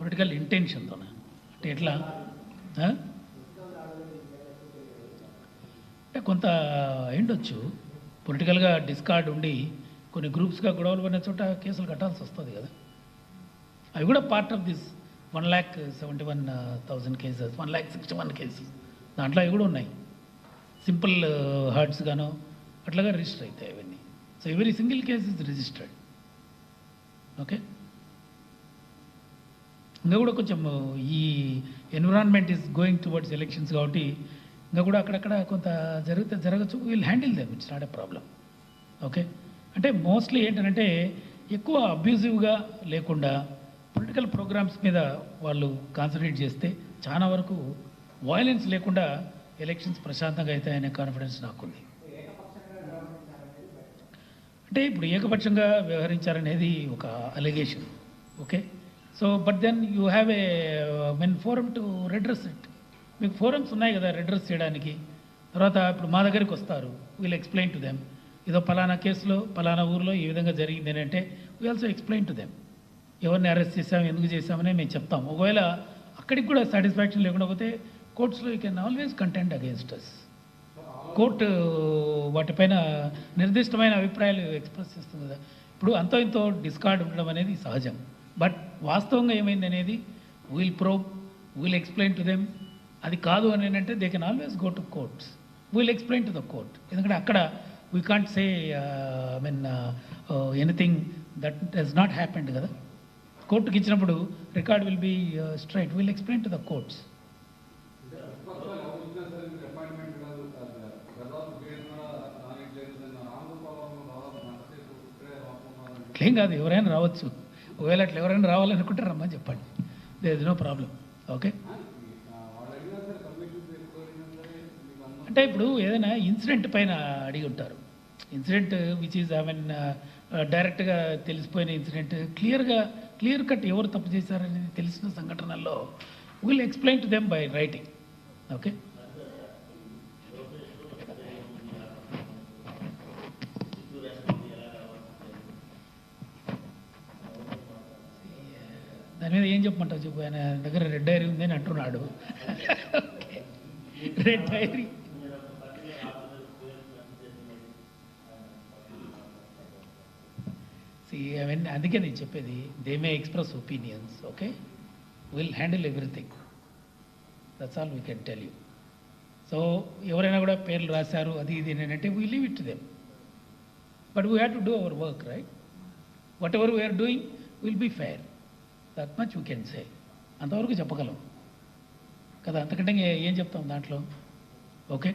Political ఇంటెన్షన్తో అంటే ఎట్లా? అంటే కొంత అయిండొచ్చు పొలిటికల్గా డిస్కార్డ్ ఉండి కొన్ని గ్రూప్స్గా గొడవలు పడిన చోట కేసులు కట్టాల్సి వస్తుంది కదా. అవి కూడా part of this one lakh seventy one thousand cases one lakh sixty one cases దాంట్లో అవి కూడా ఉన్నాయి. సింపుల్ హర్ట్స్ గాను అట్లాగా రిజిస్టర్ అవుతాయి అవన్నీ. So every single case is registered okay ఇంకా కూడా కొంచెం ఈ environment is going towards elections కాబట్టి ఇంకా కూడా అక్కడక్కడ కొంత జరిగితే జరగచ్చు. We'll handle them it's not a problem okay అంటే మోస్ట్లీ ఏంటంటే ఎక్కువ అబ్యూజివ్గా లేకుండా పొలిటికల్ ప్రోగ్రామ్స్ మీద వాళ్ళు కాన్సన్ట్రేట్ చేస్తే చాలా వరకు వయలెన్స్ లేకుండా ఎలక్షన్స్ ప్రశాంతంగా అవుతాయనే కాన్ఫిడెన్స్ నాకుంది. అంటే ఇప్పుడు ఏకపక్షంగా వ్యవహరించారనేది ఒక allegation okay so but then you have a men forum to redress it మీకు ఫోరమ్స్ ఉన్నాయి కదా రెడ్రెస్ చేయడానికి. తర్వాత ఇప్పుడు మా దగ్గరికి వస్తారు. వీల్ ఎక్స్ప్లెయిన్ టు దెమ్ ఏదో పలానా కేసులో పలానా ఊర్లో ఈ విధంగా జరిగింది అని అంటే we also explain to them ఎవరిని అరెస్ట్ చేసాం ఎందుకు చేసామని మేము చెప్తాం. ఒకవేళ అక్కడికి కూడా సాటిస్ఫాక్షన్ లేకుండా పోతే కోర్ట్స్లో you can always content against us court వాటిపైన నిర్దిష్టమైన అభిప్రాయాలు ఎక్స్ప్రెస్ చేస్తుంది కదా. ఇప్పుడు అంతో ఇంతో డిస్కార్డ్ ఉండడం అనేది సహజం. బట్ వాస్తవంగా ఏమైంది అనేది we'll pro we'll explain to them అది కాదు అని ఏంటంటే they can always go to courts we'll explain to the court ఎందుకంటే అక్కడ we can't say I mean anything that does not happened కదా. కోర్టుకి ఇచ్చినప్పుడు record will be straight will explain to the courts అట్లేం కాదు ఎవరైనా రావచ్చు. ఒకవేళ అట్లా ఎవరైనా రావాలనుకుంటే రమ్మని చెప్పండి. There is no problem okay అంటే ఇప్పుడు ఏదైనా ఇన్సిడెంట్ పైన అడిగి ఉంటారు. Incident which is I mean డైరెక్ట్గా తెలిసిపోయిన ఇన్సిడెంట్ క్లియర్గా క్లియర్ కట్ ఎవరు తప్పు చేశారనేది తెలిసిన సంఘటనల్లో will explain to them by writing okay మీద ఏం చెప్పమంటావు చెప్పు? ఆయన దగ్గర రెడ్ డైరీ ఉంది అని అంటున్నాడు రెడ్ డైరీ అవన్నీ అందుకే నేను చెప్పేది they may express opinions okay will handle everything that's all we can tell you so ఎవరైనా కూడా పేర్లు రాశారు అది ఇది అంటే we leave it them but we have to do our work right whatever we are doing will be fair that much you can say అంతవరకు చెప్పగలం. కదా అంతకంటే ఏం చెప్తాం దాంట్లో? ఓకే.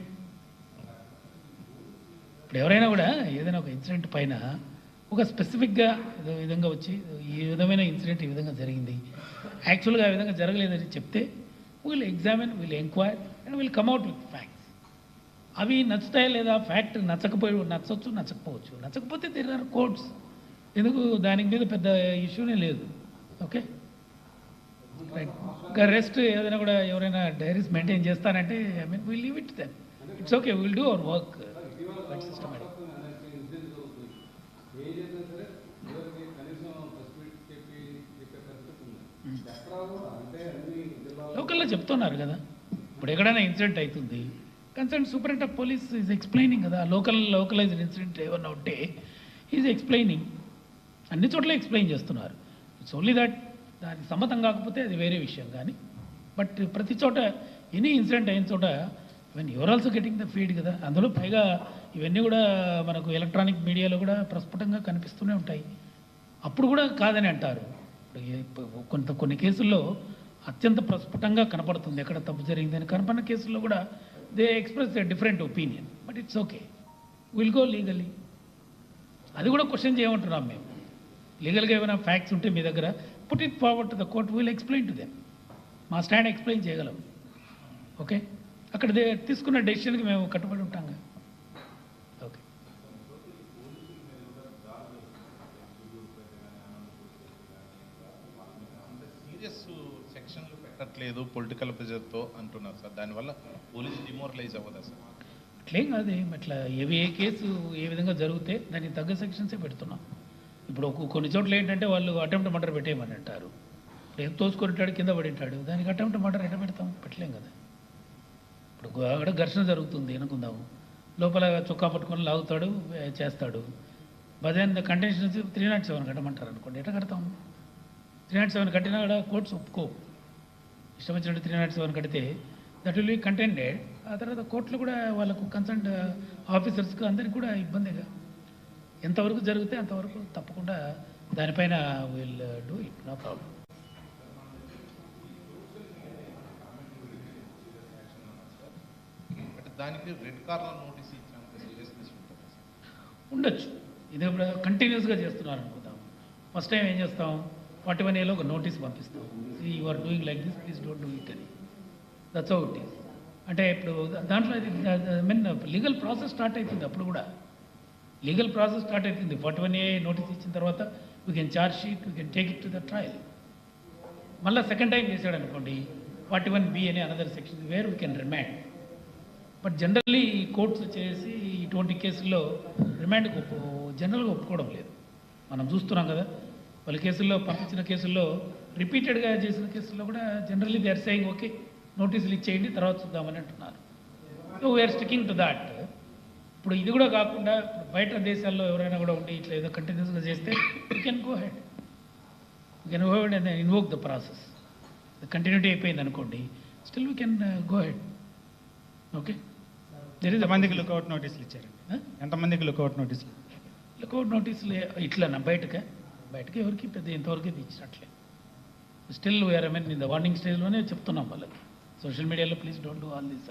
ఇప్పుడు ఎవరైనా కూడా ఏదైనా ఒక ఇన్సిడెంట్ పైన ఒక స్పెసిఫిక్గా ఏదో విధంగా వచ్చి ఈ విధమైన ఇన్సిడెంట్ ఈ విధంగా జరిగింది. యాక్చువల్గా ఆ విధంగా జరగలేదని చెప్తే వీళ్ళు ఎగ్జామిన్ వీళ్ళు enquire and will come out with facts అవి నచ్చుతాయా లేదా? ఫ్యాక్ట్ నచ్చకపోయి నచ్చవచ్చు నచ్చకపోవచ్చు. నచ్చకపోతే తిరిగారు ఆర్ ఎందుకు? దాని మీద పెద్ద ఇష్యూనే లేదు. ఓకే. ఇంకా రెస్ట్ ఏదైనా కూడా ఎవరైనా డైరీస్ మెయింటైన్ చేస్తానంటే I mean will leave it then it's okay will do our work but systematic లోకల్లో చెప్తున్నారు కదా. ఇప్పుడు ఎక్కడైనా ఇన్సిడెంట్ అవుతుంది. Concern superintendent of police is explaining కదా. లోకల్ లోకలైజ్డ్ ఇన్సిడెంట్ ఏమన్నా ఉంటే ఈజ్ ఎక్స్ప్లెయినింగ్ అన్ని చోట్ల ఎక్స్ప్లెయిన్ చేస్తున్నారు. ఇట్స్ ఓన్లీ దట్ దానికి సమ్మతం కాకపోతే అది వేరే విషయం కానీ బట్ ప్రతి చోట ఎనీ ఇన్సిడెంట్ అయిన చోట even your also getting the feed కదా అందులో పైగా ఇవన్నీ కూడా మనకు ఎలక్ట్రానిక్ మీడియాలో కూడా ప్రస్ఫుటంగా కనిపిస్తూనే ఉంటాయి. అప్పుడు కూడా కాదని అంటారు. కొంత కొన్ని కేసుల్లో అత్యంత ప్రస్ఫుటంగా కనపడుతుంది. ఎక్కడ తప్పు జరిగిందని కనపడిన కేసుల్లో కూడా they express a different opinion but it's okay will go legally అది కూడా క్వశ్చన్ చేయమంటున్నాం మేము. లీగల్గా ఏమైనా ఫ్యాక్ట్స్ ఉంటే మీ దగ్గర put it forward to the court will explain to them మా స్టాండ్ ఎక్స్ప్లెయిన్ చేయగలం. ఓకే అక్కడ తీసుకున్న డెసిషన్కి మేము కట్టుబడి ఉంటాం ఓకే సీరియస్ సెక్షన్లు పెట్టట్లేదు పొలిటికల్ ప్రెజర్తో అంటున్నారు సార్. దానివల్ల పోలీస్ డిమోరలైజ్ అవ్వదా సార్? అట్లేం కాదు అట్లా ఏవి ఏ కేసు ఏ విధంగా జరిగితే దానికి తగ్గ సెక్షన్సే పెడుతున్నాం. ఇప్పుడు కొన్ని చోట్ల ఏంటంటే వాళ్ళు అటెంప్ట్ మర్డర్ పెట్టేయమని అంటారు. ఇప్పుడు ఏం తోసుకుంటాడు కింద పడింటాడు. దానికి అటెంప్ట్ మర్డర్ ఎట పెడతాం? పెట్టలేం కదా. ఇప్పుడు అక్కడ ఘర్షణ జరుగుతుంది అనుకుందాము లోపల చొక్కా పట్టుకొని లాగుతాడు చేస్తాడు. బదన్ కంటెన్షన్ త్రీ నాట్ సెవెన్ కట్టమంటారు అనుకోండి. ఎట్లా కడతాం? త్రీ నాట్ సెవెన్ కట్టినా కూడా కోర్ట్స్ ఒప్పుకో. ఇష్టం వచ్చినట్టు త్రీ నాట్ సెవెన్ కడితే దట్ విల్ బి కంటెండెడ్ ఆ తర్వాత కోర్టులు కూడా వాళ్ళకు uh, కన్సల్ట్ ఆఫీసర్స్కి అందరికి కూడా ఇబ్బందిగా. ఎంతవరకు జరిగితే అంతవరకు తప్పకుండా దానిపైన will do it no problem అంటే దానికి రెడ్ కార్నర్ నోటీస్ ఉండొచ్చు. ఇది ఇప్పుడు కంటిన్యూస్గా చేస్తున్నారు అనుకుందాం. ఫస్ట్ టైం ఏం చేస్తాం? ఫార్టీ వన్ ఏలో ఒక నోటీస్ పంపిస్తాం. You are doing like this please don't do it అని. దట్స్ ఈస్ అంటే ఇప్పుడు దాంట్లో మీన్ లీగల్ ప్రాసెస్ స్టార్ట్ అవుతుంది అప్పుడు కూడా. లీగల్ ప్రాసెస్ స్టార్ట్ అవుతుంది ఫార్టీ వన్ ఏ నోటీస్ ఇచ్చిన తర్వాత we can charge sheet we can take it to the trial మళ్ళీ సెకండ్ టైం చేశాడు అనుకోండి ఫార్టీ వన్ బి అనే another section where we can remand but generally courts వచ్చేసి ఇటువంటి కేసుల్లో రిమాండ్కి ఒప్పు జనరల్గా ఒప్పుకోవడం లేదు. మనం చూస్తున్నాం కదా వాళ్ళ కేసుల్లో పంపించిన కేసుల్లో రిపీటెడ్గా చేసిన కేసుల్లో కూడా generally they are saying okay నోటీసులు ఇచ్చేయండి తర్వాత చూద్దామని అంటున్నారు. So we are sticking to that ఇప్పుడు ఇది కూడా కాకుండా బయట దేశాల్లో ఎవరైనా కూడా ఉండి ఇట్లా ఏదో కంటిన్యూస్గా చేస్తే you can go ahead you can go ahead and invoke the process continuity అయిపోయింది అనుకోండి still we can go ahead okay ఎంతమందికి లుకౌట్ నోటీసులు ఇచ్చారండి? ఎంతమందికి లుకౌట్ నోటీసులు లుకౌట్ నోటీసులు ఇట్లా బయటకే? బయటకి ఎవరికి పెద్ద ఇంతవరకు ఇది ఇచ్చినట్లే still we are I mean in the warning స్టేజ్లోనే చెప్తున్నాం వాళ్ళకి. సోషల్ మీడియాలో please don't do all this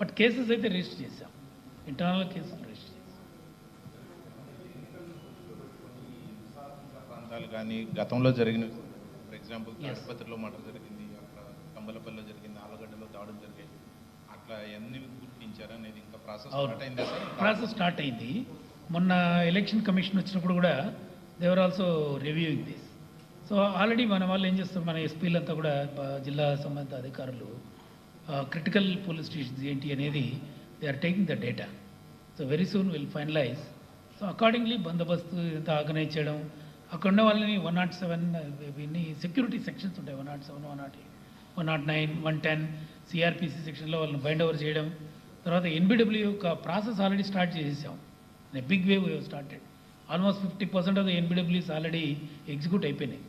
but cases అయితే రిజిస్టర్ చేశాం. ఇంటర్నల్ కేసులు రిజిస్టర్ ప్రాంతాలు కానీ గతంలో జరిగిన ఫర్ ఎగ్జాంపుల్. తాడిపత్రిలో మర్డర్ జరిగింది అక్కడ కంబలపల్లిలో జరిగింది ఆలగడ్డలో దాడులు జరిగాయి. అట్లా ఎన్ని గుర్తించారు అనేది ఇంకా ప్రాసెస్. స్టార్ట్ అయిందా ప్రాసెస్ స్టార్ట్ అయింది. మొన్న ఎలక్షన్ కమిషన్ వచ్చినప్పుడు కూడా they are also reviewing this so already మన వాళ్ళు ఏం చేస్తారు? మన ఎస్పీలంతా కూడా జిల్లా సంబంధిత అధికారులు క్రిటికల్ పోలీస్ స్టేషన్స్ ఏంటి అనేది they are taking the data so very soon will finalize so accordingly బందోబస్తు ఇదంతా ఆర్గనైజ్ చేయడం అక్కడ ఉన్న వాళ్ళని వన్ నాట్ సెవెన్ ఇవన్నీ సెక్యూరిటీ సెక్షన్స్ ఉంటాయి one nought seven one nought eight one nought nine one ten CrPC సెక్షన్లో వాళ్ళని బైండ్ ఓవర్ చేయడం. తర్వాత ఎన్బిడబ్ల్యూ యొక్క ప్రాసెస్ ఆల్రెడీ స్టార్ట్ చేసేసాం. Big wave started almost fifty percent of the NBWs already execute అయిపోయినాయి.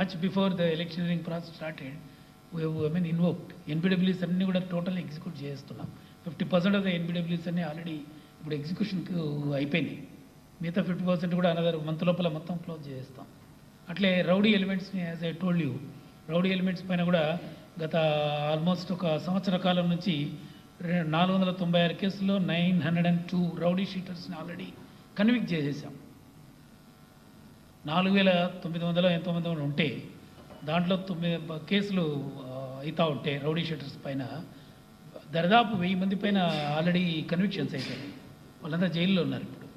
Much before the electioneering process started I mean invoked NBWs అన్నీ కూడా total execute చేస్తున్నాం. Fifty percent of the NBWs అన్నీ already ఇప్పుడు ఎగ్జిక్యూషన్కు అయిపోయినాయి. మిగతా ఫిఫ్టీ పర్సెంట్ కూడా అనదర్ మంత్ లోపల మొత్తం క్లోజ్ చేస్తాం అట్లే rowdy ఎలిమెంట్స్ని as I told you rowdy elements పైన కూడా గత ఆల్మోస్ట్ ఒక సంవత్సర కాలం నుంచి నాలుగు వందల తొంభై ఆరు కేసుల్లో nine hundred and two rowdy షీటర్స్ని already convict చేసేసాం. నాలుగు వేల తొమ్మిది వందల ఎంతోమంది ఉంటే దాంట్లో తొమ్మిది కేసులు అవుతూ అవుతా ఉంటే రౌడీ షీటర్స్ పైన దరిదాపు వెయ్యి మంది పైన ఆల్రెడీ కన్విక్షన్స్ అయిపోయినాయి. వాళ్ళంతా జైల్లో ఉన్నారు ఇప్పుడు.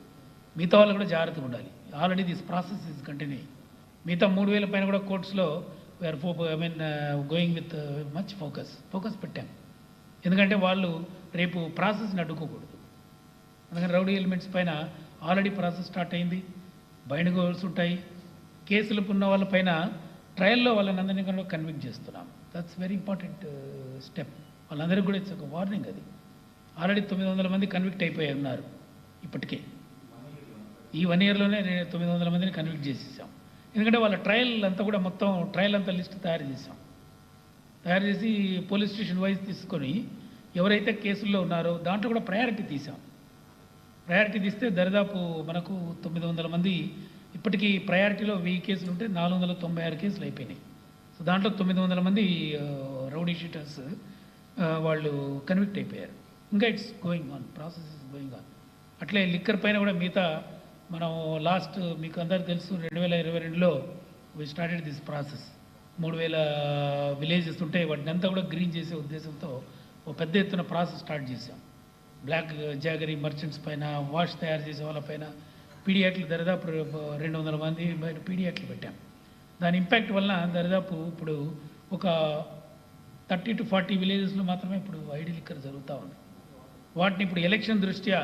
మిగతా వాళ్ళు కూడా జాగ్రత్తగా ఉండాలి. Already this process is continue మిగతా మూడు వేల పైన కూడా కోర్ట్స్లో వీఆర్ ఫో I mean going with much focus focus పెట్టాం. ఎందుకంటే వాళ్ళు రేపు ప్రాసెస్ని అడ్డుకోకూడదు. అందుకని రౌడీ ఎలిమెంట్స్ పైన ఆల్రెడీ ప్రాసెస్ స్టార్ట్ అయింది. బైండ్ గోల్స్ ఉంటాయి. కేసులు ఉన్న వాళ్ళ పైన ట్రయల్లో వాళ్ళని అందరినీ కూడా కన్విక్ట్ చేస్తున్నాం. దట్స్ వెరీ ఇంపార్టెంట్ స్టెప్ వాళ్ళందరికీ కూడా ఇట్స్ ఒక వార్నింగ్ అది. ఆల్రెడీ తొమ్మిది వందల మంది కన్విక్ట్ అయిపోయి ఉన్నారు. ఇప్పటికే. ఈ వన్ ఇయర్లోనే నేను తొమ్మిది వందల మందిని కన్విక్ట్ చేసేసాం. ఎందుకంటే వాళ్ళ ట్రయల్ అంతా కూడా మొత్తం ట్రయల్ అంతా లిస్ట్ తయారు చేసాం. తయారు చేసి పోలీస్ స్టేషన్ వైజ్ తీసుకొని ఎవరైతే కేసుల్లో ఉన్నారో దాంట్లో కూడా ప్రయారిటీ తీసాం. ప్రయారిటీ తీస్తే దరిదాపు మనకు తొమ్మిది వందల మంది ఇప్పటికీ ప్రయారిటీలో వెయ్యి కేసులు ఉంటే నాలుగు వందల తొంభై ఆరు కేసులు అయిపోయినాయి. సో దాంట్లో తొమ్మిది వందల మంది రౌడీ షీటర్స్ వాళ్ళు కన్విక్ట్ అయిపోయారు. ఇంకా it's going on process is going on అట్లే లిక్కర్ పైన కూడా మిగతా మనం లాస్ట్ మీకు అందరికీ తెలుసు రెండు వేల ఇరవై రెండులో వి స్టార్టెడ్ దిస్ ప్రాసెస్ మూడు వేల విలేజెస్ ఉంటాయి వాటిని అంతా కూడా గ్రీన్ చేసే ఉద్దేశంతో ఒక పెద్ద ఎత్తున ప్రాసెస్ స్టార్ట్ చేసాం బ్లాక్ జాగరీ మర్చెంట్స్ పైన వాష్ తయారు చేసే వాళ్ళపైన పీడియాట్లు దరిదాపు రెండు వందల మంది బయట పీడియాట్లు పెట్టాం. దాని ఇంపాక్ట్ వలన దరిదాపు ఇప్పుడు ఒక థర్టీ టు ఫార్టీ విలేజెస్లో మాత్రమే ఇప్పుడు ఐడి లిక్కర్ జరుగుతూ ఉంది. వాటిని ఇప్పుడు ఎలక్షన్ దృష్ట్యా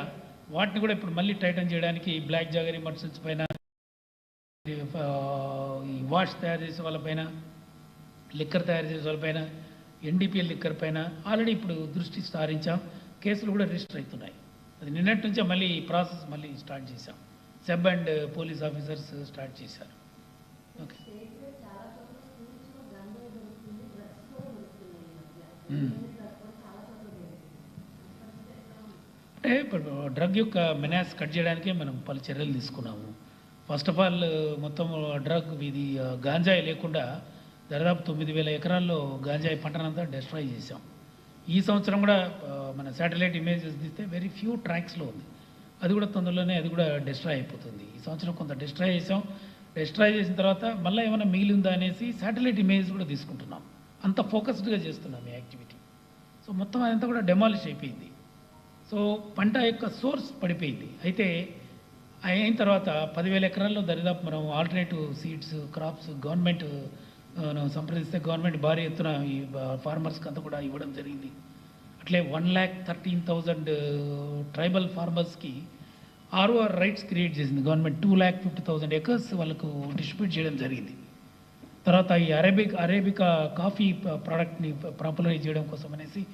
వాటిని కూడా ఇప్పుడు మళ్ళీ టైటన్ చేయడానికి బ్లాక్ జాగరీ మర్చెంట్స్ పైన ఈ వాష్ తయారు చేసే వాళ్ళపైన లిక్కర్ తయారు చేసే వాళ్ళపైన ఎన్డీపీఎల్ లిక్కర్ పైన ఆల్రెడీ ఇప్పుడు దృష్టి సారించాం. కేసులు కూడా రిజిస్టర్ అవుతున్నాయి. అది నిన్నటి నుంచే మళ్ళీ ఈ ప్రాసెస్ మళ్ళీ స్టార్ట్ చేశాం. SEB and police officers start చేశారు. ఓకే. మ్మ్. అంటే ఇప్పుడు డ్రగ్ యొక్క మెనాస్ కట్ చేయడానికే మనం పలు చర్యలు తీసుకున్నాము. ఫస్ట్ ఆఫ్ ఆల్ మొత్తం డ్రగ్ ఇది గాంజాయి లేకుండా దాదాపు తొమ్మిది వేల ఎకరాల్లో గాంజాయి పంటనంతా డిస్ట్రాయ్ చేసాం ఈ సంవత్సరం కూడా మన శాటిలైట్ ఇమేజెస్ తీస్తే వెరీ ఫ్యూ ట్రాక్స్లో ఉంది. అది కూడా తొందరలోనే అది కూడా డిస్ట్రాయ్ అయిపోతుంది. ఈ సంవత్సరం కొంత డిస్ట్రాయ్ చేసాం డిస్ట్రాయ్ చేసిన తర్వాత మళ్ళీ ఏమైనా మిగిలి ఉందా అనేసి శాటిలైట్ ఇమేజ్ కూడా తీసుకుంటున్నాం. అంత ఫోకస్డ్గా చేస్తున్నాం ఈ యాక్టివిటీ సో మొత్తం అదంతా కూడా డెమాలిష్ అయిపోయింది. సో పంట యొక్క సోర్స్ పడిపోయింది. అయితే అయిన తర్వాత పదివేల ఎకరాల్లో దరిదాపు మనం ఆల్టర్నేటివ్ సీడ్స్ క్రాప్స్ గవర్నమెంట్ సంప్రదిస్తే గవర్నమెంట్ భారీ ఎత్తున ఈ ఫార్మర్స్కి అంతా కూడా ఇవ్వడం జరిగింది. అట్లే one lakh thirteen thousand tribal ఫార్మర్స్కి ROR rights create చేసింది. Government two lakh fifty thousand acres వాళ్ళకు డిస్ట్రిబ్యూట్ చేయడం జరిగింది. తర్వాత ఈ అరేబిక్ అరేబికా కాఫీ ప్రోడక్ట్ని ప- పాపులరైజ్ చేయడం కోసం అనేసి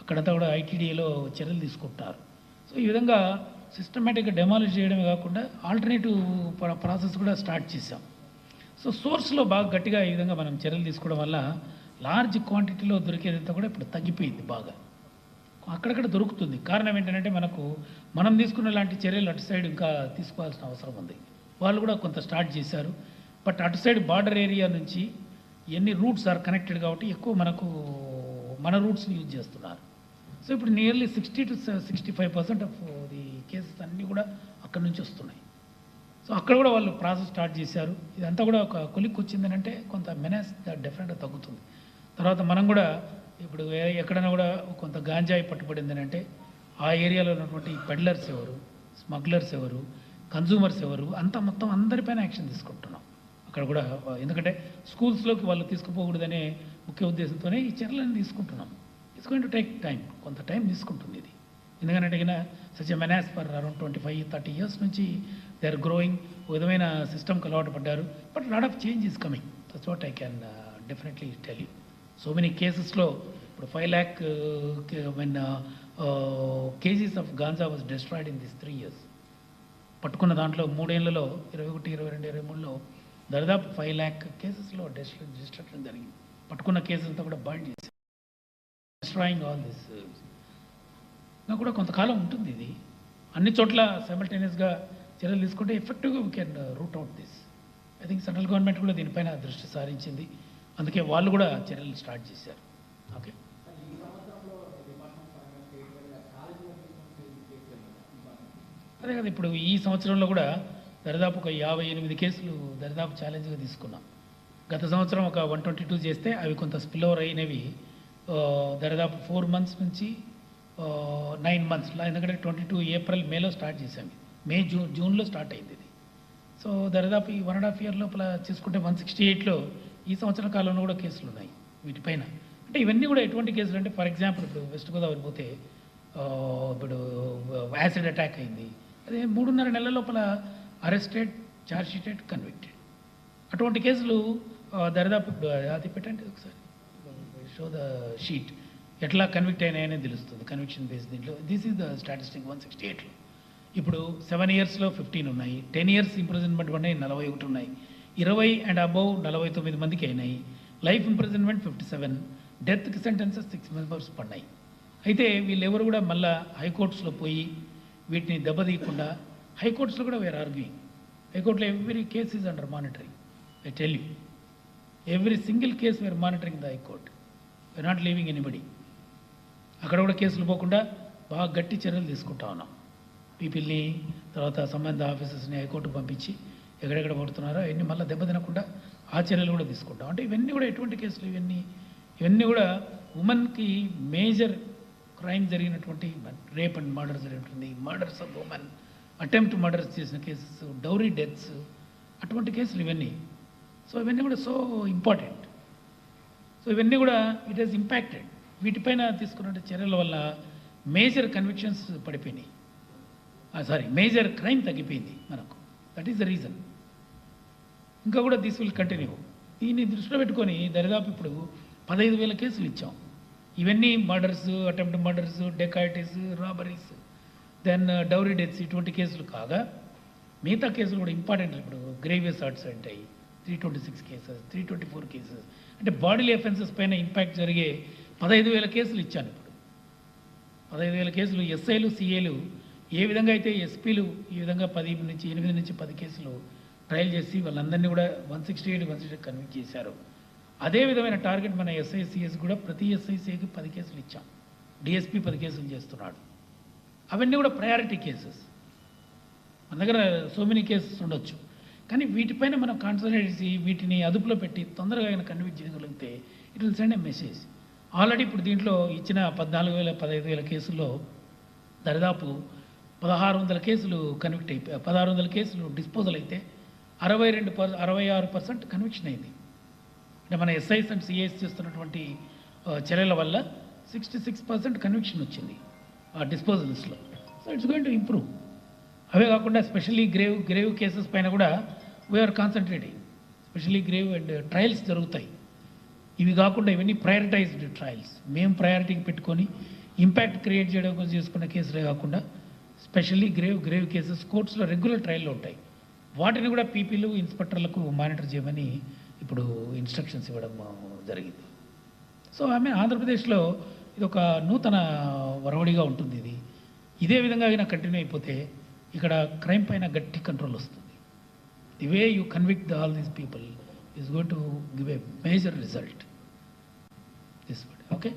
అక్కడంతా కూడా ఐటీడీఏలో చర్యలు తీసుకుంటారు. సో ఈ విధంగా సిస్టమేటిక్గా డెమాలిష్ చేయడమే కాకుండా ఆల్టర్నేటివ్ ప్రాసెస్ కూడా స్టార్ట్ చేసాం సో సోర్స్లో బాగా గట్టిగా ఈ విధంగా మనం చర్యలు తీసుకోవడం వల్ల లార్జ్ క్వాంటిటీలో దొరికేదంతా కూడా ఇప్పుడు తగ్గిపోయింది బాగా. అక్కడక్కడ దొరుకుతుంది. కారణం ఏంటంటే మనకు మనం తీసుకున్న లాంటి చర్యలు అటు సైడ్ ఇంకా తీసుకోవాల్సిన అవసరం ఉంది. వాళ్ళు కూడా కొంత స్టార్ట్ చేశారు. బట్ అటు సైడ్ బార్డర్ ఏరియా నుంచి ఎన్ని రూట్స్ ఆర్ కనెక్టెడ్ కాబట్టి ఎక్కువ మనకు మన రూట్స్ని యూజ్ చేస్తున్నారు. సో ఇప్పుడు nearly sixty to sixty five percent of the cases అన్నీ కూడా అక్కడ నుంచి వస్తున్నాయి. సో అక్కడ కూడా వాళ్ళు ప్రాసెస్ స్టార్ట్ చేశారు. ఇదంతా కూడా ఒక కొలిక్ వచ్చిందనంటే కొంత మెనాస్ డెఫినెట్గా తగ్గుతుంది. తర్వాత మనం కూడా ఇప్పుడు ఎక్కడైనా కూడా కొంత గాంజాయి పట్టుబడిందని అంటే ఆ ఏరియాలో ఉన్నటువంటి పెడ్లర్స్ ఎవరు స్మగ్లర్స్ ఎవరు కన్జూమర్స్ ఎవరు అంతా మొత్తం అందరిపైన యాక్షన్ తీసుకుంటున్నాం. అక్కడ కూడా ఎందుకంటే స్కూల్స్లోకి వాళ్ళు తీసుకుపోకూడదనే ముఖ్య ఉద్దేశంతోనే ఈ చర్యలను తీసుకుంటున్నాం. It's going to take time కొంత టైం తీసుకుంటుంది ఇది. ఎందుకంటే అడిగిన such menace for around twenty five thirty years నుంచి దే ఆర్ గ్రోయింగ్ ఒక విధమైన సిస్టమ్కి అలవాటు పడ్డారు. But lot of change is coming that's what I can definitely tell you so many కేసెస్లో ఇప్పుడు five lakh mean KGs of ganja was destroyed in this three years పట్టుకున్న దాంట్లో మూడేళ్ళలో ఇరవై ఒకటి ఇరవై రెండు ఇరవై మూడులో దాదాపు ఫైవ్ ల్యాక్ కేసెస్లో డిస్ట్రక్షన్ జరిగింది. పట్టుకున్న కేసెస్ అంతా కూడా బాండ్ చేశారు. డిస్ట్రాయింగ్ ఆల్ దిస్ నాకు కూడా కొంతకాలం ఉంటుంది ఇది. అన్ని చోట్ల సైమల్టేనియస్గా చర్యలు తీసుకుంటే ఎఫెక్టివ్గా we can root out this I think central government కూడా దీనిపైన దృష్టి సారించింది. అందుకే వాళ్ళు కూడా చర్యలు స్టార్ట్ చేశారు. ఓకే అదే కదా ఇప్పుడు ఈ సంవత్సరంలో కూడా దరిదాపు ఒక యాభై ఎనిమిది కేసులు దరిదాపు ఛాలెంజ్గా తీసుకున్నాం. గత సంవత్సరం ఒక వన్ ట్వంటీ టూ చేస్తే అవి కొంత స్పిల్ ఓవర్ అయినవి. దరిదాపు ఫోర్ మంత్స్ నుంచి నైన్ మంత్స్లో ఎందుకంటే ట్వంటీ టూ ఏప్రిల్ మేలో స్టార్ట్ చేసాము మే జూన్ జూన్లో స్టార్ట్ అయింది ఇది. సో దరిదాపు ఈ వన్ అండ్ హాఫ్ ఇయర్ లోపల చూసుకుంటే వన్ సిక్స్టీ ఎయిట్లో ఈ సంవత్సర కాలంలో కూడా కేసులు ఉన్నాయి వీటిపైన. అంటే ఇవన్నీ కూడా ఎటువంటి కేసులు అంటే ఫర్ ఎగ్జాంపుల్ ఇప్పుడు వెస్ట్ గోదావరి పోతే ఇప్పుడు యాసిడ్ అటాక్ అయింది. అదే మూడున్నర నెలల లోపల అరెస్టెడ్ చార్జ్ షీటెడ్ కన్విక్టెడ్. అటువంటి కేసులు దరిదాపు అది పెట్టండి ఒకసారి. షో ద షీట్ ఎట్లా కన్విక్ట్ అయినాయనే తెలుస్తుంది. కన్విక్షన్ బేస్ దీంట్లో. This is the statistic one sixty ఎయిట్లో ఇప్పుడు సెవెన్ ఇయర్స్లో ఫిఫ్టీన్ ఉన్నాయి. టెన్ ఇయర్స్ ఇంప్రిజన్మెంట్ ఉన్నాయి నలభై ఒకటి ఉన్నాయి. ఇరవై అండ్ అబౌవ్ నలభై తొమ్మిది మందికి అయినాయి. లైఫ్ ఇంప్రిజన్మెంట్ ఫిఫ్టీ సెవెన్ డెత్కి సెంటెన్సెస్ సిక్స్ మెంబర్స్ పడినాయి. అయితే వీళ్ళెవరు కూడా మళ్ళా హైకోర్ట్స్లో పోయి వీటిని దెబ్బతీయకుండా హైకోర్ట్స్లో కూడా వేర్ ఆర్గ్యూయింగ్ హైకోర్టులో every case is under monitoring I tell you every single case we're monitoring the high court we are not leaving anybody అక్కడ కూడా కేసులు పోకుండా బాగా గట్టి చర్యలు తీసుకుంటా ఉన్నాం. పీపీల్ని తర్వాత సంబంధిత ఆఫీసర్స్ని హైకోర్టు పంపించి ఎక్కడెక్కడ పడుతున్నారో అవన్నీ మళ్ళీ దెబ్బ తినకుండా ఆ చర్యలు కూడా తీసుకుంటాం. అంటే ఇవన్నీ కూడా ఎటువంటి కేసులు? ఇవన్నీ ఇవన్నీ కూడా ఉమెన్కి మేజర్ క్రైమ్ జరిగినటువంటి రేప్ అండ్ మర్డర్ జరిగినటువంటి murders of women attempt murders చేసిన కేసెస్ డౌరీ డెత్స్ అటువంటి కేసులు ఇవన్నీ. సో ఇవన్నీ కూడా సో ఇంపార్టెంట్. సో ఇవన్నీ కూడా ఇట్ ఈస్ ఇంపాక్టెడ్ వీటిపైన తీసుకున్న చర్యల వల్ల మేజర్ కన్విక్షన్స్ పడిపోయినాయి. సారీ మేజర్ క్రైమ్ తగ్గిపోయింది మనకు. దట్ ఈస్ ద రీజన్ ఇంకా కూడా దిస్ విల్ కంటిన్యూ దీన్ని దృష్టిలో పెట్టుకొని దరిదాపు ఇప్పుడు పదహైదు వేల కేసులు ఇచ్చాం. ఇవన్నీ murders attempt murders dacoities robberies then dowry deaths ఇటువంటి కేసులు కాగా మిగతా కేసులు కూడా ఇంపార్టెంట్ ఇప్పుడు grievous hurts అంటాయి. Three twenty six cases three twenty four cases అంటే బాడీలీ అఫెన్సెస్ పైన ఇంపాక్ట్ జరిగే పదహైదు వేల కేసులు ఇచ్చాను ఇప్పుడు. పదహైదు వేల కేసులు ఎస్ఐలు సిఏలు ఏ విధంగా అయితే ఎస్పీలు ఈ విధంగా పది నుంచి ఎనిమిది నుంచి పది కేసులు ట్రయల్ చేసి వాళ్ళందరినీ కూడా one sixty eight one sixty convince చేశారు. అదే విధమైన టార్గెట్ మన ఎస్ఐసిఎస్ కూడా ప్రతి ఎస్ఐసిఐకి పది కేసులు ఇచ్చాం. డిఎస్పీ పది కేసులు చేస్తున్నాడు. అవన్నీ కూడా ప్రయారిటీ కేసెస్ మన దగ్గర సో మెనీ కేసెస్ ఉండొచ్చు. కానీ వీటిపైన మనం కాన్సన్ట్రేట్ చేసి వీటిని అదుపులో పెట్టి తొందరగా ఆయన కన్విక్ట్ చేయగలిగితే it will send a message already ఇప్పుడు దీంట్లో ఇచ్చిన పద్నాలుగు వేల పదహైదు వేల కేసుల్లో దరిదాపు పదహారు వందల కేసులు కన్విక్ట్ అయిపోయి పదహారు వందల కేసులు డిస్పోజల్ అయితే అరవై రెండు పర్ అరవై ఆరు పర్సెంట్ కన్విక్షన్ అయింది. అంటే మన ఎస్ఐస్ అండ్ సిఐస్ చేస్తున్నటువంటి చర్యల వల్ల సిక్స్టీ సిక్స్ పర్సెంట్ కన్విక్షన్ వచ్చింది ఆ డిస్పోజల్స్లో so it's going to improve అవే కాకుండా స్పెషల్లీ గ్రేవ్ గ్రేవ్ కేసెస్ పైన కూడా we are concentrating specially grave and trials జరుగుతాయి. ఇవి కాకుండా ఇవన్నీ ప్రయారిటైజ్డ్ ట్రయల్స్ మేము ప్రయారిటీకి పెట్టుకొని ఇంపాక్ట్ క్రియేట్ చేయడం కోసం చేసుకున్న కేసులే కాకుండా స్పెషల్లీ గ్రేవ్ గ్రేవ్ కేసెస్ కోర్ట్స్లో రెగ్యులర్ ట్రయల్లో ఉంటాయి. వాటిని కూడా పీపీలు ఇన్స్పెక్టర్లకు మానిటర్ చేయమని ఇప్పుడు ఇన్స్ట్రక్షన్స్ ఇవ్వడం జరిగింది. సో ఐ మీన్ ఆంధ్రప్రదేశ్లో ఇది ఒక నూతన వరవడిగా ఉంటుంది ఇది. ఇదే విధంగా అయినా కంటిన్యూ అయిపోతే ఇక్కడ క్రైమ్ పైన గట్టి కంట్రోల్ వస్తుంది. The way you convict all these people is going to give a major result this okay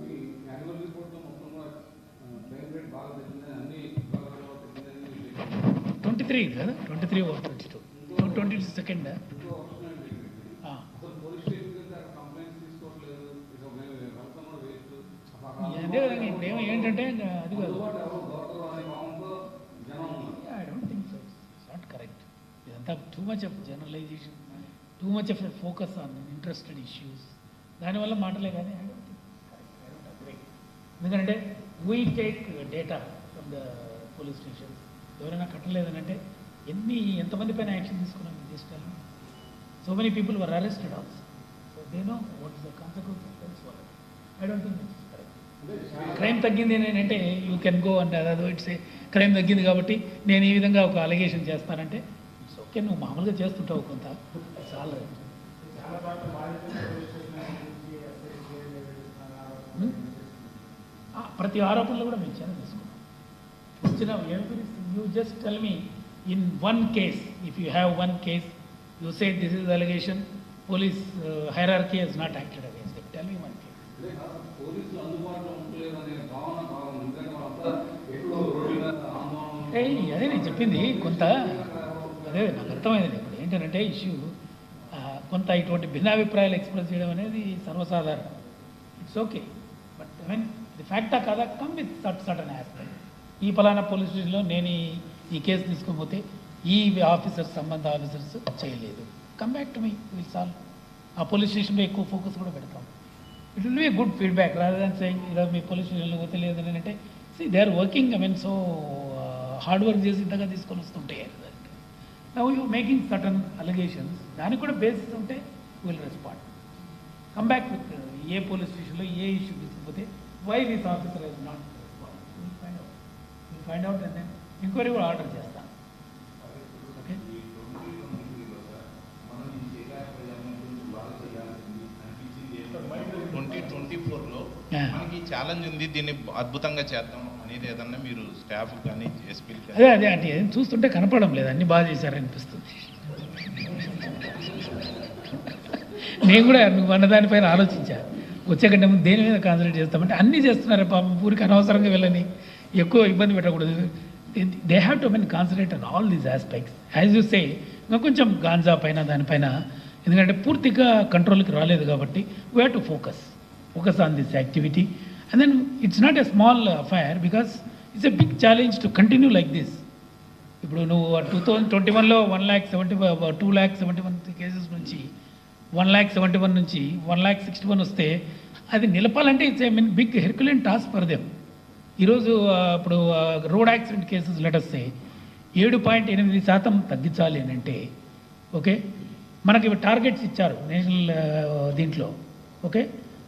me annual రిపోర్ట్లో మొత్తం కూడా క్రైమ్ రేట్ బాగా తగ్గిందని అన్ని విభాగాల్లో తగ్గిందని మీరు చెప్పారు. ట్వంటీ త్రీ కదా twenty three over twenty two twenty second ఇంకో option ఏంటి? అసలు పోలీస్ స్టేషన్ కింద కంప్లైంట్స్ తీసుకోవట్లేదు ఇక మేము వెళ్తాం కూడా వేస్ట్ అదే విధంగా ఇప్పుడు ఏమో ఏంటంటే much of generalization too much of focus on interested issues దానివల్ల మాటలే కానీ ఎందుకంటే we take data from the police station ఎవరైనా కట్టలేదని అంటే ఎన్ని ఎంతమంది పైన యాక్షన్ తీసుకున్నాం తీసుకెళ్ళి so many people were arrested also so they know what is the consequence I don't think crime తగ్గింది ఏంటంటే అంటే యూ కెన్ గో అంటే అదో ఇట్స్ క్రైమ్ తగ్గింది కాబట్టి నేను ఈ విధంగా ఒక అలిగేషన్ చేస్తానంటే ఓకే నువ్వు మామూలుగా చేస్తుంటావు కొంత. రైట్ ప్రతి ఆరోపణలో కూడా మేము చర్య తీసుకున్నాం వచ్చిన you just tell me in one case if you have one case you say this is allegation police hierarchy he's not acted against tell me one case అదే నేను చెప్పింది కొంత అదే నాకు అర్థమైంది ఇప్పుడు. ఏంటంటే ఇష్యూ కొంత ఇటువంటి భిన్నాభిప్రాయాలు ఎక్స్ప్రెస్ చేయడం అనేది సర్వసాధారణం. It's okay but I mean the ఫ్యాక్టా కాదా? Come with such sudden aspect ఈ పలానా పోలీస్ స్టేషన్లో నేను ఈ- కేసు తీసుకోకపోతే ఈ ఆఫీసర్స్ సంబంధ ఆఫీసర్స్ చేయలేదు. Come back to me will solve ఆ పోలీస్ స్టేషన్లో ఎక్కువ ఫోకస్ కూడా పెడతాం. It will be good feedback rather than saying ఇలా మీ పోలీస్ స్టేషన్లో పోతే లేదని అంటే see they are working I mean so hard work చేసి ఇంతగా తీసుకొని వస్తుంటాయి now you making certain allegations దానికి కూడా బేసిస్ ఉంటే will respond come back with a police స్టేషన్లో ఏ ఇష్యూ తీసుకుపోతే why this officer is not find out will find out and then enquiry కూడా ఆర్డర్ చేస్తాను ఓకే ట్వంటీ ట్వంటీ ఫోర్లో మనకి challenge ఉంది దీన్ని అద్భుతంగా చేద్దాం అనేది ఏదన్నా మీరు స్టాఫ్ కానీ ఎస్పీలు అదే అదే అంటే చూస్తుంటే కనపడడం లేదు. అన్ని బాగా చేశారనిపిస్తుంది నేను కూడా నువ్వు అన్న దానిపైన ఆలోచించా. వచ్చే కంటే ముందు దేని మీద కాన్సన్ట్రేట్ చేస్తామంటే అన్నీ చేస్తున్నారు పాపం. ఊరికి అనవసరంగా వెళ్ళని ఎక్కువ ఇబ్బంది పెట్టకూడదు. They have to men concentrate on all these aspects as you say ఇంకా కొంచెం గాంజా పైన దానిపైన. ఎందుకంటే పూర్తిగా కంట్రోల్కి రాలేదు కాబట్టి we have to focus focus on this activity and then it's not a small affair because it's a big challenge to continue like this ఇప్పుడు నువ్వు టూ థౌజండ్ ట్వంటీ వన్లో one lakh seventy two lakh seventy one cases నుంచి one lakh seventy one నుంచి one lakh sixty one వస్తే అది నిలపాలంటే it's I mean big herculean task for them ఈరోజు ఇప్పుడు road accident cases లెటర్స్తే ఏడు పాయింట్ ఎనిమిది శాతం తగ్గించాలి అని అంటే ఓకే? మనకి టార్గెట్స్ ఇచ్చారు నేషనల్ దీంట్లో ఓకే?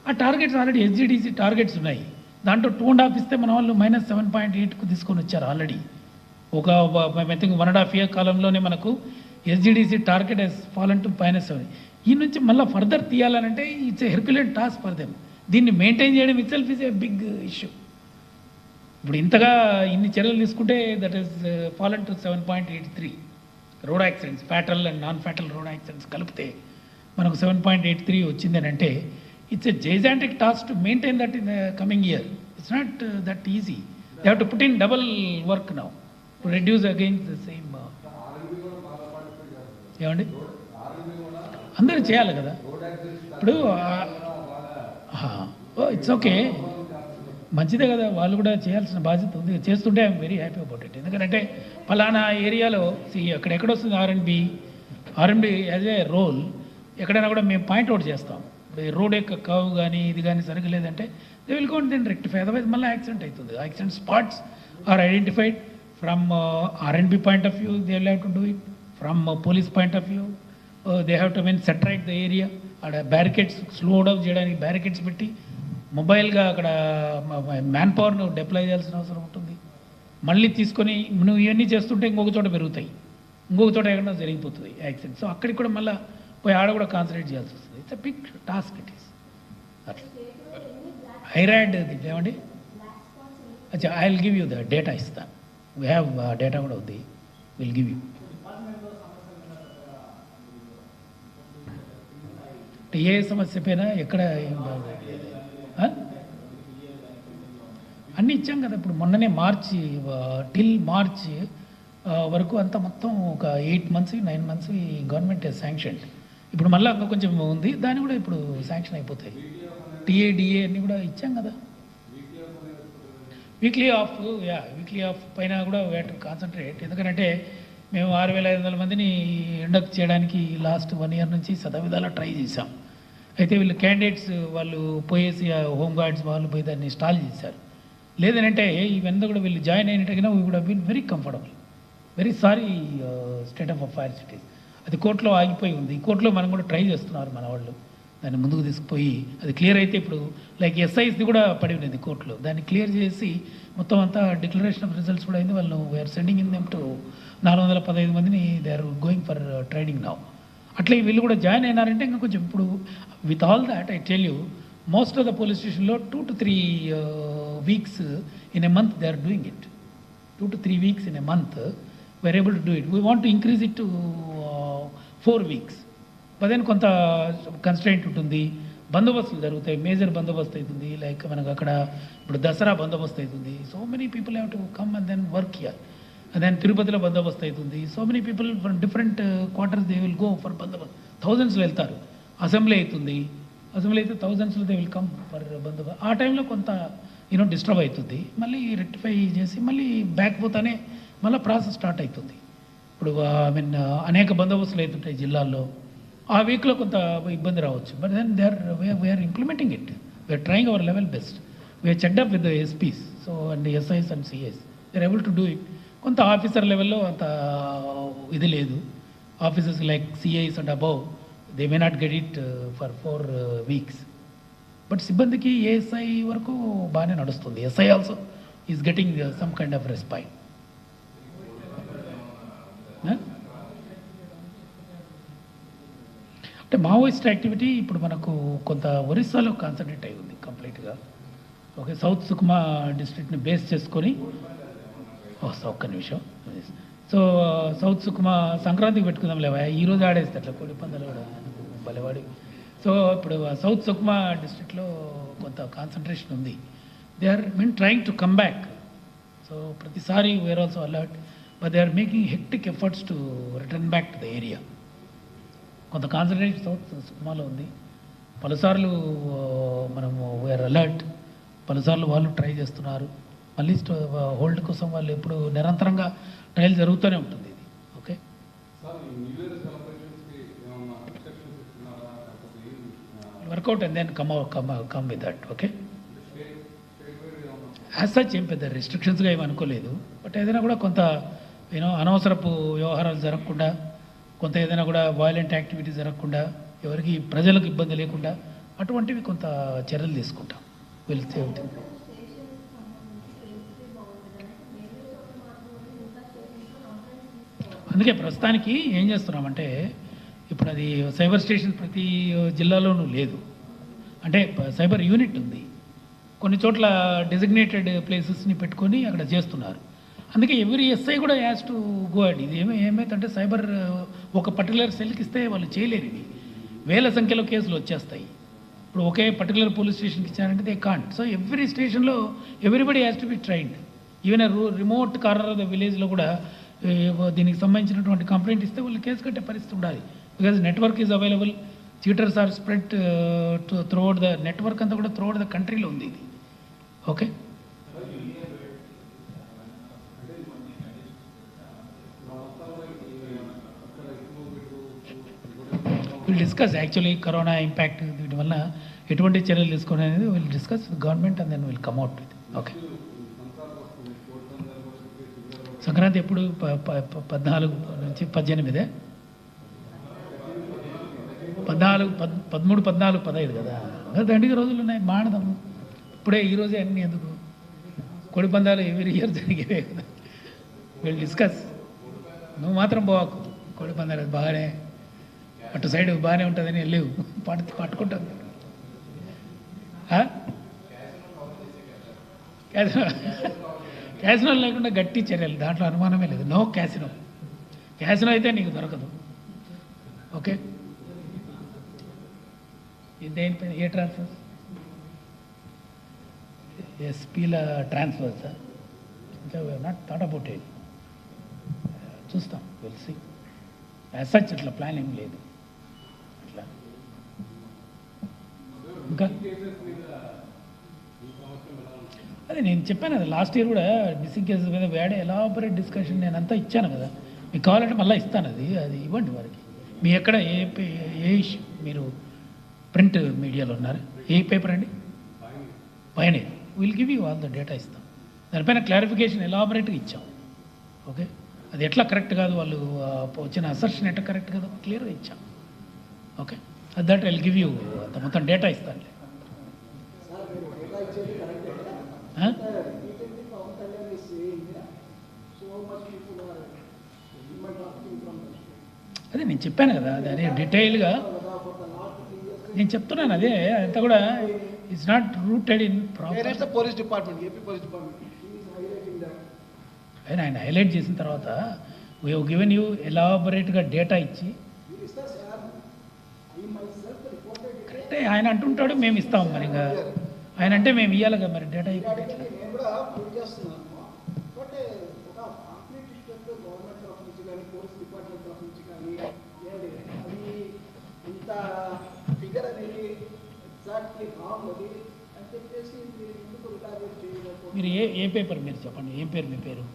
ఆ టార్గెట్స్ ఆల్రెడీ ఎస్జిడిసి టార్గెట్స్ ఉన్నాయి. దాంట్లో టూ అండ్ హాఫ్ ఇస్తే మన వాళ్ళు మైనస్ సెవెన్ పాయింట్ ఎయిట్కు తీసుకొని వచ్చారు ఆల్రెడీ. ఒక I think one and half year కాలంలోనే మనకు SGDC target is fallen to minus seven ఈ నుంచి మళ్ళీ further తీయాలనంటే it's herculean task for them దీన్ని మెయింటైన్ చేయడం itself is a big issue ఇప్పుడు ఇంతగా ఇన్ని చర్యలు తీసుకుంటే that is fallen to seven point eight three road accidents fatal and non fatal road accidents కలిపితే మనకు సెవెన్ పాయింట్ ఎయిట్ త్రీ వచ్చింది it's a gigantic task to maintain that in coming year it's not that easy they have to put in double work now to reduce against the same ఏమండి? అందరూ చేయాలి కదా. ఇప్పుడు it's okay మంచిదే కదా వాళ్ళు కూడా చేయాల్సిన బాధ్యత ఉంది. చేస్తుంటే I'm very happy about it ఎందుకంటే ఫలానా ఏరియాలో అక్కడ ఎక్కడ వస్తుంది ఆర్ఎండ్బి ఆర్ఎండ్బి యాజ్ ఏ రోల్ ఎక్కడైనా కూడా మేము పాయింట్అవుట్ చేస్తాం. రోడ్ యొక్క కవ్ కానీ ఇది కానీ సరిగ్గా లేదంటే they will gone then rectify otherwise మళ్ళీ యాక్సిడెంట్ అవుతుంది accident spots are identified from R and B point of view they have to do it from police point of view they have to mean set right the area అక్కడ barricades slow down చేయడానికి barricades పెట్టి మొబైల్గా అక్కడ man పవర్ను deploy చేయాల్సిన అవసరం ఉంటుంది. మళ్ళీ తీసుకొని నువ్వు ఇవన్నీ చేస్తుంటే ఇంకొక చోట పెరుగుతాయి. ఇంకొక చోట ఎక్కడో జరిగిపోతుంది యాక్సిడెంట్ సో అక్కడికి కూడా మళ్ళీ పోయి ఆడ కూడా కాన్సన్ట్రేట్ చేయాల్సి వస్తుంది. It's a big task it is అట్లా ఐరాడ్ ఏమండి? అచ్చా I will give you the data ఇస్తాను వీ హ్యావ్ డేటా కూడా ఉంది. విల్ గివ్ యూ అంటే ఏ సమస్య పైన ఎక్కడ అన్నీ ఇచ్చాం కదా ఇప్పుడు మొన్ననే మార్చి టిల్ మార్చ్ వరకు అంతా మొత్తం ఒక eight months nine months government sanction ఇప్పుడు మళ్ళీ ఇంకా కొంచెం ఉంది. దాన్ని కూడా ఇప్పుడు శాంక్షన్ అయిపోతాయి. టీఏ డిఏ అన్నీ కూడా ఇచ్చాం కదా. Weekly off yeah weekly off పైన కూడా వేట్ కాన్సన్ట్రేట్ ఎందుకంటే మేము ఆరు వేల ఐదు వందల మందిని ఇండక్ట్ చేయడానికి లాస్ట్ వన్ ఇయర్ నుంచి సదవిధాలా ట్రై చేశాం. అయితే వీళ్ళు క్యాండిడేట్స్ వాళ్ళు పోయేసి హోమ్ గార్డ్స్ వాళ్ళు పోయి దాన్ని ఇన్స్టాల్ చేశారు. లేదనంటే ఇవన్నీ కూడా వీళ్ళు జాయిన్ అయినట్టుగా we would been very comfortable very sorry state of affairs it is అది కోర్టులో ఆగిపోయి ఉంది. ఈ కోర్టులో మనం కూడా ట్రై చేస్తున్నారు మన వాళ్ళు. దాన్ని ముందుకు తీసుకుపోయి అది క్లియర్ అయితే ఇప్పుడు లైక్ ఎస్ఐస్ది కూడా పడి ఉన్నది కోర్టులో. దాన్ని క్లియర్ చేసి మొత్తం అంతా డిక్లరేషన్ ఆఫ్ రిజల్ట్స్ కూడా అయింది. వాళ్ళు we are sending in them to నాలుగు వందల పదహైదు మందిని they are going for training now అట్లే వీళ్ళు కూడా జాయిన్ అయినారంటే ఇంకా కొంచెం ఇప్పుడు with all that I tell you most of the police స్టేషన్లో two to three weeks in a month they are doing it two to three weeks in a month we are able to do it we want to increase it to four weeks. పదిహేను కొంత constant ఉంటుంది. బందోబస్తులు జరుగుతాయి major బందోబస్తు అవుతుంది. Like మనకు అక్కడ ఇప్పుడు దసరా బందోబస్తు అవుతుంది. So many people have to come and then work here and then తిరుపతిలో బందోబస్తు అవుతుంది. So many people from different quarters they will go for బందోబస్తు. థౌజండ్స్లో వెళ్తారు. అసెంబ్లీ అవుతుంది. అసెంబ్లీ అయితే థౌజండ్స్లో దే విల్ కమ్ ఫర్ బందోబస్తు. ఆ టైంలో కొంత యూనో డిస్టర్బ్ అవుతుంది. మళ్ళీ రెక్టిఫై చేసి మళ్ళీ బ్యాక్ పోతానే మళ్ళీ ప్రాసెస్ స్టార్ట్ అవుతుంది. ఇప్పుడు ఐ మీన్ అనేక బందోబస్తులు అవుతుంటాయి జిల్లాల్లో ఆ వీక్లో కొంత ఇబ్బంది రావచ్చు. But then they are we're implementing it we're trying our level best we're checked up with the SPs so and SIs and CIs they able to do it కొంత ఆఫీసర్ లెవెల్లో అంత ఇది లేదు. Officers like CIs and above they may not get it for four weeks but సిబ్బందికి ASI వరకు బాగానే నడుస్తుంది. SI also is getting some kind of respite అంటే మావోయిస్ట్ యాక్టివిటీ ఇప్పుడు మనకు కొంత ఒరిస్సాలో కాన్సన్ట్రేట్ అయి ఉంది కంప్లీట్గా ఓకే సౌత్ సుకుమా డిస్ట్రిక్ట్ని బేస్ చేసుకొని ఓ, ఒక్క నిమిషం. సో సౌత్ సుకుమా సంక్రాంతికి పెట్టుకుందాం లేవా? ఈరోజు ఆడేస్తే అట్లా కోడి పందాలు కూడా బలవాడి సో ఇప్పుడు సౌత్ సుకుమా డిస్ట్రిక్ట్లో కొంత కాన్సన్ట్రేషన్ ఉంది. They are mean trying to come back so ప్రతిసారి were also alert but they are making hectic efforts to return back to the area కొంత కాన్సన్ట్రేషన్ సౌత్ సుకుమాలో ఉంది. పలుసార్లు మనము వేర్ అలర్ట్ పలుసార్లు వాళ్ళు ట్రై చేస్తున్నారు. మళ్ళీ హోల్డ్ కోసం వాళ్ళు ఎప్పుడు నిరంతరంగా ట్రయల్ జరుగుతూనే ఉంటుంది ఇది. Okay work out and then come come come with that okay as such ఏం పెద్ద రెస్ట్రిక్షన్స్గా ఏమి అనుకోలేదు. బట్ ఏదైనా కూడా కొంత యూనో అనవసరపు వ్యవహారాలు జరగకుండా కొంత ఏదైనా కూడా వైలెంట్ యాక్టివిటీ జరగకుండా ఎవరికి ప్రజలకు ఇబ్బంది లేకుండా అటువంటివి కొంత చర్యలు తీసుకుంటాం. వెళ్తే అందుకే ప్రస్తుతానికి ఏం చేస్తున్నామంటే ఇప్పుడు అది సైబర్ స్టేషన్ ప్రతి జిల్లాలోనూ లేదు. అంటే సైబర్ యూనిట్ ఉంది. కొన్ని చోట్ల డెసిగ్నేటెడ్ ప్లేసెస్ని పెట్టుకొని అక్కడ చేస్తున్నారు. అందుకే ఎవ్రీ ఎస్ఐ కూడా యాజ్ టు గో అడ్ ఇది ఏమై ఏమైతుందంటే సైబర్ ఒక పర్టికులర్ సెల్కి ఇస్తే వాళ్ళు చేయలేరు ఇది. వేల సంఖ్యలో కేసులు వచ్చేస్తాయి. ఇప్పుడు ఒకే పర్టికులర్ పోలీస్ స్టేషన్కి ఇచ్చారంటే దే కాంట్ సో ఎవ్రీ స్టేషన్లో everybody has to be trained even remote corner of the విలేజ్లో కూడా దీనికి సంబంధించినటువంటి కంప్లైంట్ ఇస్తే వాళ్ళు కేసు కట్టే పరిస్థితి ఉండాలి. Because network is available theatres are spread throughout the network అంతా కూడా త్రూఅవుట్ ద కంట్రీలో ఉంది ఇది. Okay will discuss actually corona impact వీటి వల్ల ఎటువంటి చర్యలు తీసుకుని అనేది will discuss government and then will come out with okay Sankranti ఎప్పుడు? ప- ప- పద్నాలుగు నుంచి పద్దెనిమిదే. పద్నాలుగు పద్ పదమూడు పద్నాలుగు పదహైదు కదా? ఇంకా రోజులు ఉన్నాయి. మానదం. ఇప్పుడే ఈరోజే అన్నీ ఎందుకు? కోడి పందాలు ఎవరి ఇయర్ జరిగేవే కదా. విల్ డిస్కస్ నువ్వు మాత్రం పోవాకు. కోడి పందాలు అది బాగానే అటు సైడ్ బాగానే ఉంటుందని వెళ్ళేవు పట్టు పట్టుకుంటాం క్యాసినో క్యాసినో లేకుండా గట్టి చర్యలు దాంట్లో అనుమానమే లేదు. No casino. క్యాసినో అయితే నీకు దొరకదు. ఓకే? ఇది దేనిపైన ఏ ట్రాన్స్ఫర్ ఎస్పీల ట్రాన్స్ఫర్స్ ఇంకా నాట్ థాట్ అబౌట్ ఇట్ చూస్తాం. తెలిసి సచ్ ఇట్లా ప్లాన్ ఏం లేదు. ఇంకా? అదే నేను చెప్పాను కదా లాస్ట్ ఇయర్ కూడా మిస్సింగ్ కేసెస్ మీద వేడే ఎలాబరేట్ డిస్కషన్ నేను అంతా ఇచ్చాను కదా. మీకు కావాలంటే మళ్ళీ ఇస్తాను అది అది ఇవ్వండి వారికి. మీ ఎక్కడ ఏ ఏ మీరు ప్రింట్ మీడియాలో ఉన్నారు ఏ పేపర్ అండి? పైన will give you all the data ఇస్తాం. దానిపైన క్లారిఫికేషన్ ఎలాబరేట్గా ఇచ్చాం. ఓకే అది ఎట్లా కరెక్ట్ కాదు వాళ్ళు వచ్చిన అసర్షన్ ఎట్లా కరెక్ట్ కాదు క్లియర్గా ఇచ్చాం. Okay that will give you మొత్తం డేటా ఇస్తానులే ఆ? అదే నేను చెప్పాను కదా అది డీటెయిల్గా నేను చెప్తున్నాను అదే అంతా కూడా it's not rooted in department? He is highlighting that. ఆయన ఆయన హైలైట్ చేసిన తర్వాత వీ గివెన్ యూ ఎలాబొరేట్గా డేటా ఇచ్చి అంటే ఆయన అంటుంటాడు మేము ఇస్తాం మరి ఇంకా. ఆయన అంటే మేము ఇవ్వాలి కదా మరి డేటా చేయలేకపోతే మీరు ఏ ఏ పేపర్ మీరు చెప్పండి ఏం పేరు మీ పేరు?